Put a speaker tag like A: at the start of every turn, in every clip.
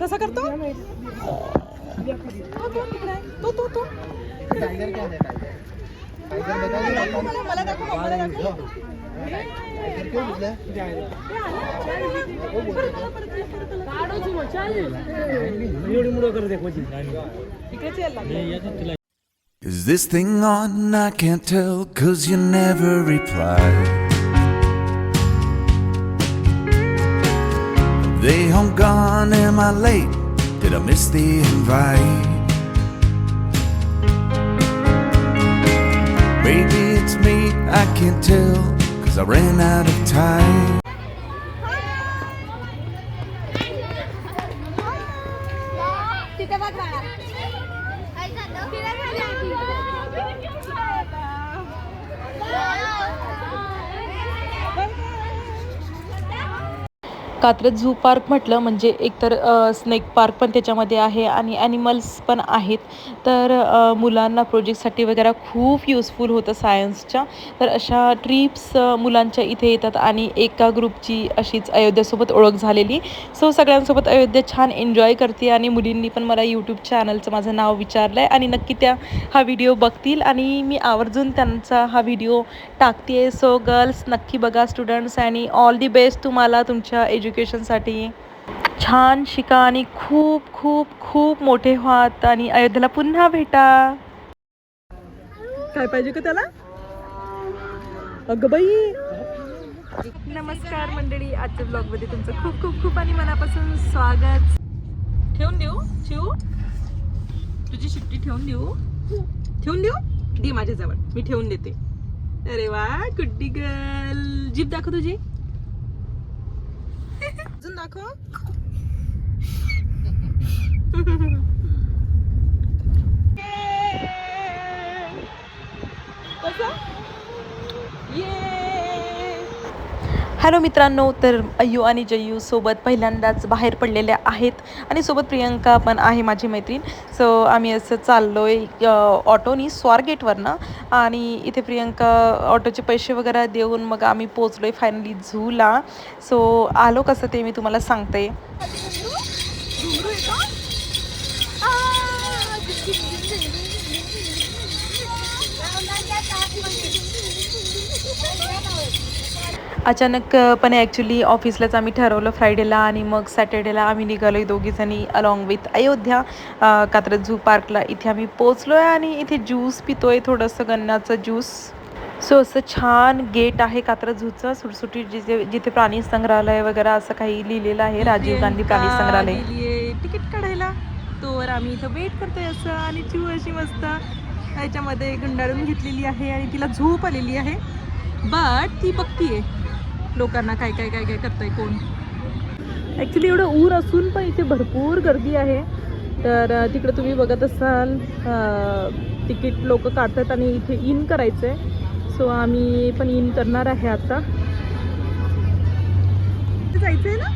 A: कसा करतो तो, तो, तिकडे आहे. तो तो तो
B: टाइगर क्या है टाइगर टाइगर बता दो
A: मला मला दाखव मला दाखव
B: टाइगर क्यों निकला
A: इकडेच यायला लागलं.
C: Is this thing on? I can't tell, cause you never reply. They home gone, am I late? Did I miss the invite? Maybe it's me, I can't tell, cause I ran out of time.
D: Katraj zoo park म्हटलं म्हणजे एकतर snake park पण त्याच्यामध्ये आहे आणि animals पण आहेत. तर मुलांना प्रोजेक्टसाठी वगैरे खूप युजफुल होतं सायन्सच्या तर अशा ट्रिप्स मुलांच्या इथे येतात आणि एका ग्रुपची अशीच अयोध्यासोबत ओळख झालेली. सो सगळ्यांसोबत अयोध्या छान एन्जॉय करते आणि मुलींनी पण मला यूट्यूब चॅनलचं माझं नाव विचारलं आहे आणि नक्की त्या हा व्हिडिओ बघतील आणि मी आवर्जून त्यांचा हा व्हिडिओ टाकते सो गर्ल्स नक्की बघा स्टुडंट्स आणि ऑल दी बेस्ट तुम्हाला तुमच्या एज्यु एज्युकेशनसाठी छान शिका आणि खूप खूप खूप मोठे व्हात आणि अयोध्येला पुन्हा भेटा.
A: काय पाहिजे का त्याला? अगं बाई.
D: नमस्कार मंडळी आजच्या ब्लॉगमध्ये तुमचं खूप खूप खूप आणि मनापासून स्वागत. ठेवून देऊ? शिव तुझी शिट्टी ठेवून देऊ? ठेवून देऊ? दे माझ्याजवळ. मी ठेवून देते. अरे वा गुड्डी गर्ल जीप दाखव तुझी.
A: अजून दाखव
D: हॅलो मित्रांनो तर अय्यू आणि जय्यू सोबत पहिल्यांदाच बाहेर पडलेल्या आहेत आणि सोबत प्रियंका पण आहे माझी मैत्रीण. सो आम्ही असं चाललो आहे ऑटोनी स्वारगेटवरनं आणि इथे प्रियंका ऑटोचे पैसे वगैरे देऊन मग आम्ही पोचलो आहे फायनली झूला. सो आलो कसं ते मी तुम्हाला सांगते. अचानकपणे ॲक्च्युली ऑफिसलाच आम्ही ठरवलं फ्रायडेला आणि मग सॅटर्डेला आम्ही निघालो आहे दोघीजणी along with Ayodhya Katraj zoo पार्कला इथे आम्ही पोचलो आहे आणि इथे ज्यूस पितोय थोडंसं गन्नाचं ज्यूस सो असं छान गेट आहे कात्रज झूचं सुटसुटीत जिथे जिथे प्राणी संग्रहालय वगैरे असं काही लिहिलेलं आहे राजीव गांधी प्राणी संग्रहालय.
A: तिकीट काढायला. तोवर आम्ही इथं वेट करतोय असं आणि चिव अशी मस्त ह्याच्यामध्ये गुंडाळून घेतलेली आहे आणि तिला झोप आलेली आहे. बट ती बघतीये. लोकांना काय काय काय काय करतंय कोण. ॲक्च्युली एवढं ऊर असून पण इथे भरपूर गर्दी आहे. तर तिकडे तुम्ही बघत असाल तिकीट लोक काढतात आणि इथे इन करायचं आहे सो आम्ही पण इन करणार आहे आता. जायचं आहे ना?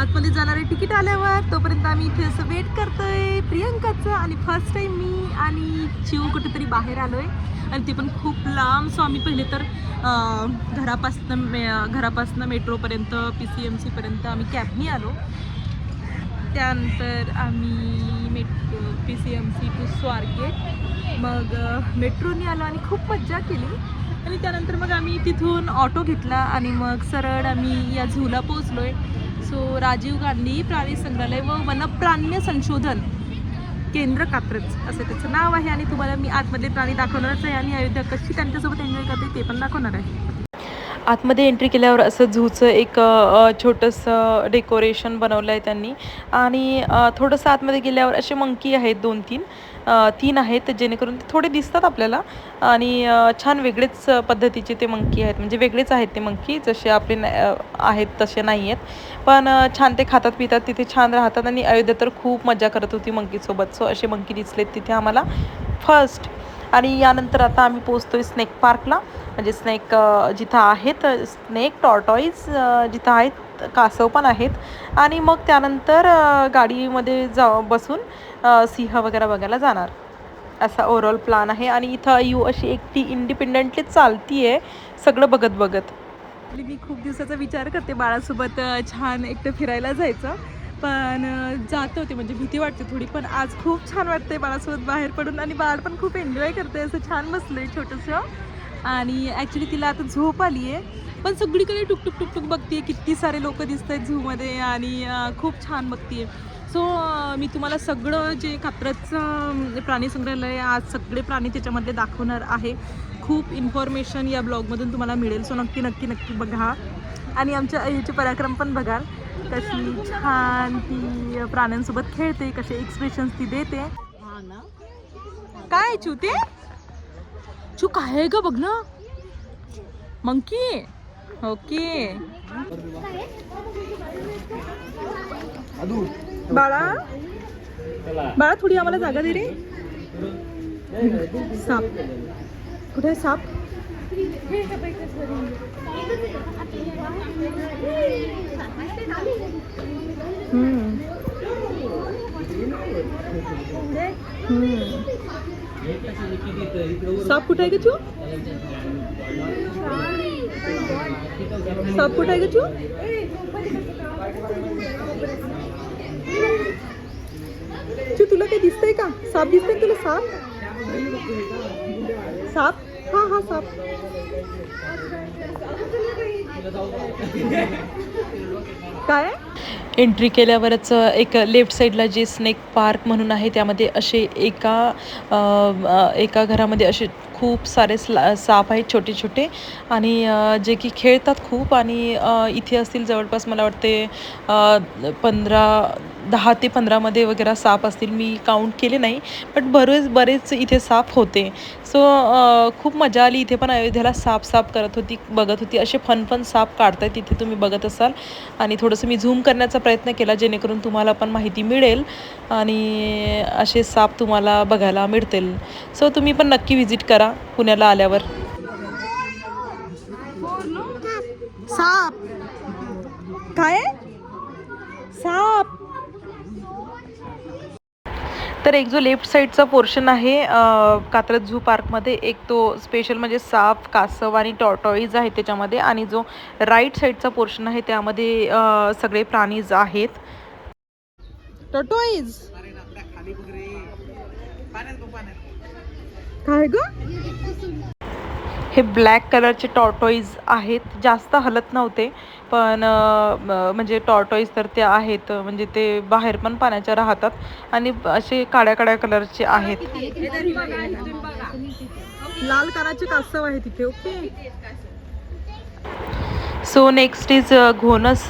A: आतमध्ये जाणारे तिकीट आल्यावर तोपर्यंत आम्ही इथे असं वेट करतोय प्रियंकाचं. आणि फर्स्ट टाइम मी आणि चिव कुठेतरी बाहेर आलोय. आणि ते पण खूप लांब. सो आम्ही पहिले तर घरापासनं मे घरापासनं मेट्रोपर्यंत पी सी एम सीपर्यंत आम्ही कॅबनी आलो. त्यानंतर आम्ही metro P C M C to Swargate. मग मेट्रोनी आलो आणि खूप मज्जा केली. आणि त्यानंतर मग आम्ही तिथून ऑटो घेतला आणि मग सरळ आम्ही या झूला पोचलो आहे सो राजीव गांधी प्राणी संग्रहालय व वनप्राण्य संशोधन. केंद्र कात्रज असं त्याचं नाव आहे आणि तुम्हाला मी आतमधले प्राणी दाखवणारच आहे आणि अयोध्या कशी त्यांच्यासोबत एन्जॉय करते ते पण दाखवणार आहे.
D: आतमध्ये एंट्री केल्यावर असं झूचं एक छोटंसं डेकोरेशन बनवलं आहे त्यांनी. आणि थोडंसं आतमध्ये गेल्यावर असे मंकी आहेत दोन तीन तीन आहेत जेणेकरून ते थोडे दिसतात आपल्याला. आणि छान वेगळेच पद्धतीचे ते मंकी आहेत. म्हणजे वेगळेच आहेत ते मंकी जसे आपले न- आहेत तसे नाही आहेत. पण छान ते खातात पितात तिथे छान राहतात. आणि अयोध्या तर खूप मजा करत होती मंकीसोबत. सो असे मंकी दिसलेत तिथे आम्हाला. फर्स्ट आणि यानंतर आता आम्ही पोचतोय स्नेक पार्कला म्हणजे स्नेक जिथं आहेत स्नेक टॉर्टॉईज जिथं आहेत कासव पण आहेत. आणि मग त्यानंतर गाडीमध्ये जा बसून सिंह वगैरे बघायला जाणार. असा ओव्हरऑल प्लॅन आहे. आणि इथं यू हो अशी एकटी इंडिपेंडेंटली चालती आहे सगळं बघत बघत
A: मी खूप दिवसाचा विचार करते बाळासोबत छान एकटं फिरायला जायचं. पण जात होते म्हणजे भीती वाटते थोडी पण आज खूप छान वाटते बाळासोबत बाहेर पडून आणि बाळ पण खूप एन्जॉय करते असं छान बसलंय छोटंसं. आणि ॲक्च्युली तिला आता झोप आली आहे पण सगळीकडे टुकटुक टुकटुक बघतीये किती सारे लोक दिसत आहेत झूमध्ये आणि खूप छान बघतीये. सो मी तुम्हाला सगळं जे कात्रजचं प्राणी संग्रहालय आज सगळे प्राणी त्याच्यामध्ये दाखवणार आहे. खूप इन्फॉर्मेशन या ब्लॉगमधून तुम्हाला मिळेल सो नक्की नक्की नक्की बघा. आणि आमच्या आईचे पराक्रम पण बघाल. कशी छान ती प्राण्यांसोबत खेळते कसे एक्सप्रेशन्स ती देते. काय चू ते? चू काय आहे ग बघ ना. मंकी. ओके. बाळा. बाळा थोडी आम्हाला जागा दे रे. साप. कुठे साप. साप कुठं आहे का चू साप कुठं आहे का चू तुला काही दिसतंय का? साप दिसतंय तुला साप? साप? हां हां साप काय?
D: एंट्री केल्यावरच एक लेफ्ट साईडला जे स्नेक पार्क म्हणून आहे त्यामध्ये असे एका अ, एका घरामध्ये असे खूप सारे स्ला साप आहेत छोटे छोटे आणि जे की खेळतात खूप. आणि इथे असतील जवळपास मला वाटते पंधरा दहा ते पंधरामध्ये वगैरे साप असतील मी काउंट केले नाही बट बरेच बरेच इथे साप होते. सो खूप मजा आली इथे पण अयोध्येला साप साप करत होती बघत होती. असे फन फन साप काढतायत इथे तुम्ही बघत असाल. आणि थोडंसं मी झूम करण्याचा प्रयत्न केला जेणेकरून तुम्हाला पण माहिती मिळेल आणि असे साप तुम्हाला बघायला मिळतील. सो तुम्ही पण नक्की व्हिजिट करा पुण्याला आल्यावर.
A: साप. काय? साप.
D: तर एक जो लेफ्ट साईडचा पोर्शन आहे कात्रज झू पार्कमध्ये एक तो स्पेशल म्हणजे साप कासव आणि टॉटॉईज आहे त्याच्यामध्ये आणि जो राईट साईडचा पोर्शन आहे त्यामध्ये सगळे प्राणीज आहेत.
A: टॉटॉईज काय ग?
D: हे ब्लॅक कलरचे टॉर्टॉईज आहेत. जास्त हलत नव्हते पण म्हणजे टॉर्टॉईज तर ते आहेत म्हणजे ते बाहेर पण पाण्याच्या राहतात आणि असे काळ्या काळ्या कलरचे आहेत.
A: लाल कानाचे कासव आहे तिथे ओके?
D: सो नेक्स्ट इज घोणस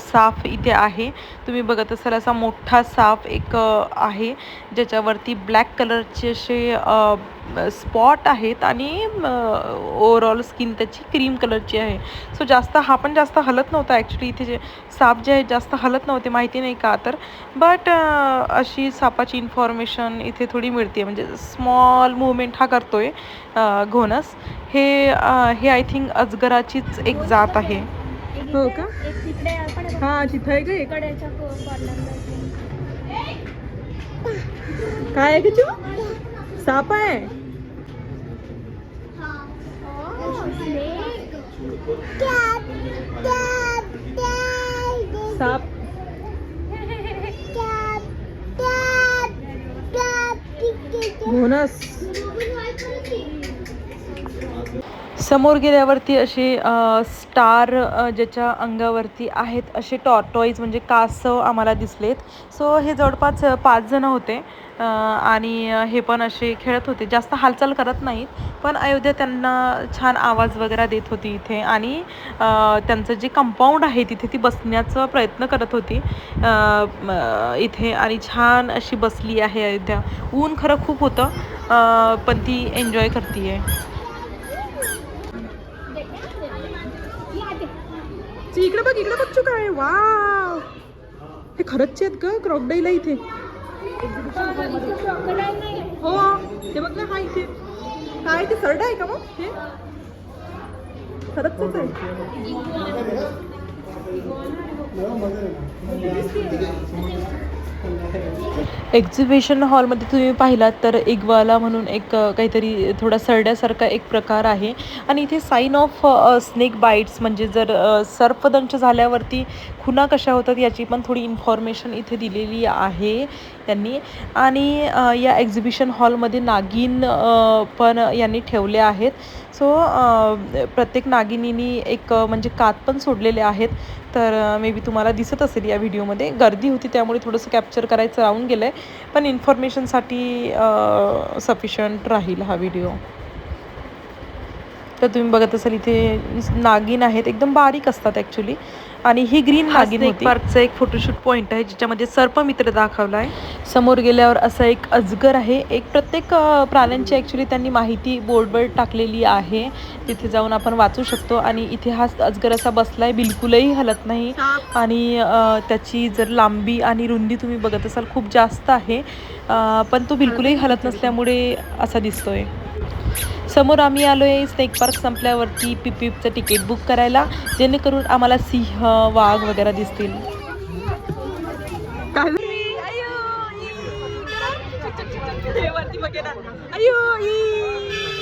D: साफ इथे आहे. तुम्ही बघत असाल असा मोठा साप एक uh, आहे. ज्याच्यावरती ब्लॅक कलरचे असे uh, स्पॉट आहेत आणि uh, ओवरऑल स्किन त्याची क्रीम कलरची आहे. सो जास्त हा पण जास्त हलत नव्हता ॲक्च्युली इथे जे साप जे आहेत जास्त हलत नव्हते माहिती नाही का तर. बट अशी सापाची इन्फॉर्मेशन इथे थोडी मिळते म्हणजे स्मॉल मुवमेंट हा करतो आहे घोणस हे हे आय थिंक अजगराचीच एक जात आहे.
A: हो का? हा तिथं आहे का काय आहे ग साप आहे? साप. घोणस
D: समोर गेल्यावरती असे स्टार ज्याच्या अंगावरती आहेत असे टॉर्टॉईज म्हणजे कासव आम्हाला दिसलेत. सो हे जवळपास पाच जण होते. आणि हे पण असे खेळत होते. जास्त हालचाल करत नाहीत. पण अयोध्या त्यांना छान आवाज वगैरे देत होती इथे. आणि त्यांचं जे कंपाऊंड आहे तिथे ती बसण्याचा प्रयत्न करत होती. इथे. आणि छान अशी बसली आहे अयोध्या. ऊन खरं खूप होतं. पण ती एन्जॉय करते आहे
A: ची, इकडे बघ इकडे बघ चुका काय वाव. हे खरंच आहेत ग क्रॉकडाईल आहे इथे. हो ते बघ ना हा इथे. काय ते सरड आहे का मग? हे? खरंच आहे.
D: एक्झिबिशन हॉलमध्ये तुम्ही पाहिलात तर इग्वाला म्हणून एक काहीतरी थोडा सरड्यासारखा एक प्रकार आहे. आणि इथे साईन ऑफ स्नेक बाईट्स म्हणजे जर सर्पदंश झाल्यावरती खुना कशा होतात याची पण थोडी इन्फॉर्मेशन इथे दिलेली आहे त्यांनी. आणि या एक्झिबिशन हॉलमध्ये नागिन पण यांनी ठेवले आहेत. सो प्रत्येक नागिनीनी एक म्हणजे कात पण सोडलेले आहेत. तर मे बी तुम्हाला दिसत असेल या व्हिडिओमध्ये. गर्दी होती त्यामुळे थोडंसं कॅप्चर करायचं राहून गेलं आहे पण इन्फॉर्मेशनसाठी सफिशंट राहील हा व्हिडिओ. तर तुम्ही बघत असाल इथे नागिन आहेत. एकदम बारीक असतात ॲक्च्युली आणि ही ग्रीन नागिन होती. पार्कचा एक फोटोशूट पॉईंट आहे ज्याच्यामध्ये सर्पमित्र दाखवला आहे समोर गेल्यावर असं एक अजगर आहे. एक प्रत्येक प्राण्यांची ॲक्च्युली त्यांनी माहिती बोर्डवर टाकलेली आहे. तिथे जाऊन आपण वाचू शकतो. आणि इथे हा अजगर असा बसलाय बिलकुलही हलत नाही. आणि त्याची जर लांबी आणि रुंदी तुम्ही बघत असाल खूप जास्त आहे. पण तो बिलकुलही हलत नसल्यामुळे असा दिसतोय. समोर आम्ही आलो आहे स्नेक पार्क संपल्यावरती पिपीपचं तिकीट बुक करायला जेणेकरून आम्हाला सिंह वाघ वगैरे दिसतील
A: वगैरे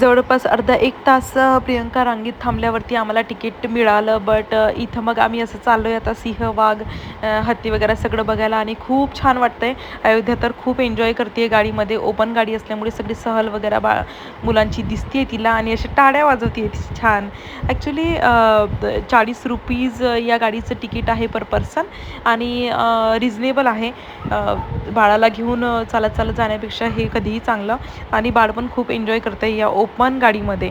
D: जवळपास अर्धा एक तास प्रियंका रांगेत थांबल्यावरती आम्हाला तिकीट मिळालं बट इथं मग आम्ही असं चाललो आहे आता सिंह वाघ हत्ती वगैरे सगळं बघायला आणि खूप छान वाटतं आहे अयोध्या तर खूप एन्जॉय करते गाडीमध्ये ओपन गाडी असल्यामुळे सगळी सहल वगैरे बा मुलांची दिसते तिला आणि अशा टाळ्या वाजवते छान. ॲक्च्युली चाळीस रुपीज या गाडीचं तिकीट आहे पर पर्सन आणि रिजनेबल आहे. बाळाला घेऊन चालत चालत जाण्यापेक्षा हे कधीही चांगलं आणि बाळ पण खूप एन्जॉय करतं या ओपन गाडीमध्ये.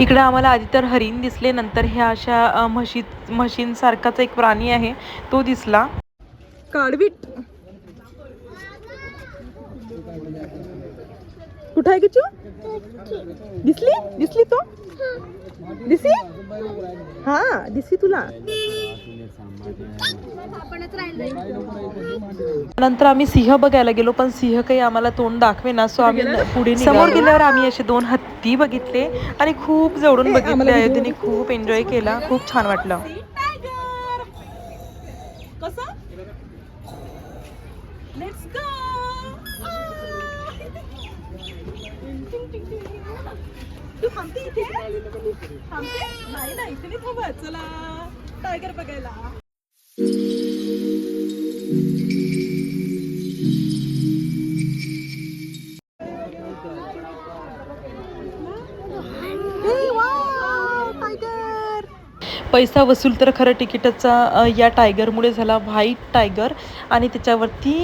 A: इकडे
D: आम्हाला आधी तर हरिण दिसले नंतर ह्या अशा म्हशी म्हशींसारखाच एक प्राणी आहे तो दिसला.
A: काढवीट. कुठं आहे किचू दिसली? दिसली तो? दिसली हा दिसली तुला.
D: नंतर आम्ही सिंह बघायला गेलो पण सिंह काही आम्हाला तोंड दाखवे ना सो आम्ही पुढे समोर गेल्यावर आम्ही असे दोन हत्ती बघितले आणि खूप जवळून बघितले अयोध्येने खूप एन्जॉय केला. खूप छान वाटलं.
A: कसं लेट्स गो तू थांबते इथे? थांबते? नाही ना इथे नाही थांबत. चला टायगर बघायला?
D: पैसा वसूल तर खरं तिकीटाचा या टायगरमुळे झाला व्हाईट टायगर आणि त्याच्यावरती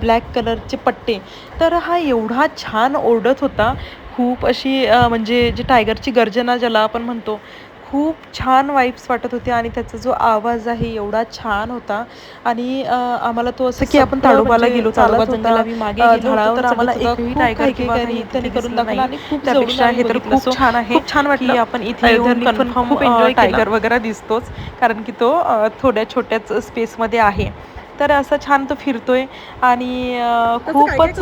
D: ब्लॅक कलरचे पट्टे. तर हा एवढा छान ओरडत होता खूप अशी म्हणजे जे टायगरची गर्जना ज्याला आपण म्हणतो खूप छान वाईब्स वाटत होते आणि त्याचा जो आवाज आहे एवढा छान होता आणि आम्हाला तो असं की आपण ताडोबाला
A: म्हणजे
D: गेलो त्यांनी
A: इथे
D: करून
A: दिसलं
D: दाखवलं
A: नाही.
D: आणि खूप
A: त्यापेक्षा हे तर खूप. छान आहे.
D: छान वाटलं
A: आपण इथे
D: टायगर वगैरे दिसतोच कारण की तो थोड्या छोट्याच स्पेसमध्ये आहे तर असं छान तो फिरतोय आणि खूपच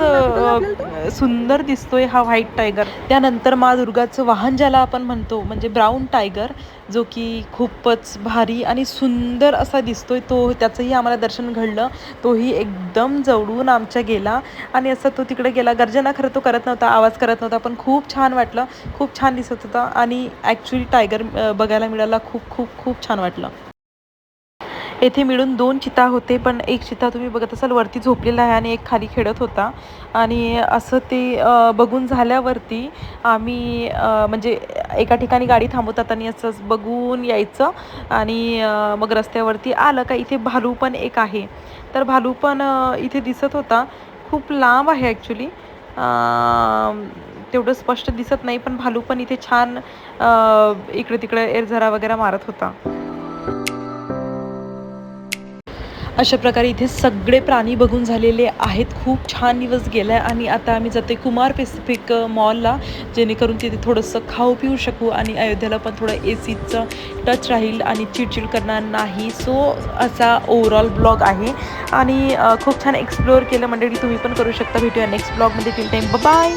D: सुंदर दिसतोय हा व्हाईट टायगर. त्यानंतर मा दुर्गाचं वाहन ज्याला आपण म्हणतो म्हणजे ब्राऊन टायगर जो की खूपच भारी आणि सुंदर असा दिसतोय तो त्याचंही आम्हाला दर्शन घडलं. तोही एकदम जवळून आमच्या गेला आणि असं तो तिकडे गेला. गर्जना खरं तो करत नव्हता आवाज करत नव्हता पण खूप छान वाटलं. खूप छान दिसत होता आणि ॲक्च्युली टायगर बघायला मिळाला खूप खूप खूप छान वाटलं. येथे मिळून दोन चिता होते पण एक चिता तुम्ही बघत असाल वरती झोपलेला आहे आणि एक खाली खेळत होता. आणि असं ते बघून झाल्यावरती आम्ही म्हणजे एका ठिकाणी गाडी थांबवतात आणि असंच बघून यायचं. आणि मग रस्त्यावरती आलं का इथे भालू पण एक आहे. तर भालू पण इथे दिसत होता. खूप लांब आहे ॲक्च्युली तेवढं स्पष्ट दिसत नाही पण भालू पण इथे छान इकडे तिकडे एरझरा वगैरे मारत होता. अशा प्रकारे इथे सगळे प्राणी बघून झालेले आहेत. खूप छान दिवस गेला आहे आणि आता आम्ही जाते कुमार पेसिफिक मॉलला जेणेकरून तिथे थोडंसं खाऊ पिऊ शकू आणि अयोध्येला पण थोडं ए सीचं टच राहील आणि चिडचिड करणार नाही. सो असा ओव्हरऑल ब्लॉग आहे. आणि खूप छान एक्सप्लोअर केलं मंडळी. तुम्ही पण करू शकता. भेटूया नेक्स्ट ब्लॉगमध्ये टिल टाईम बाय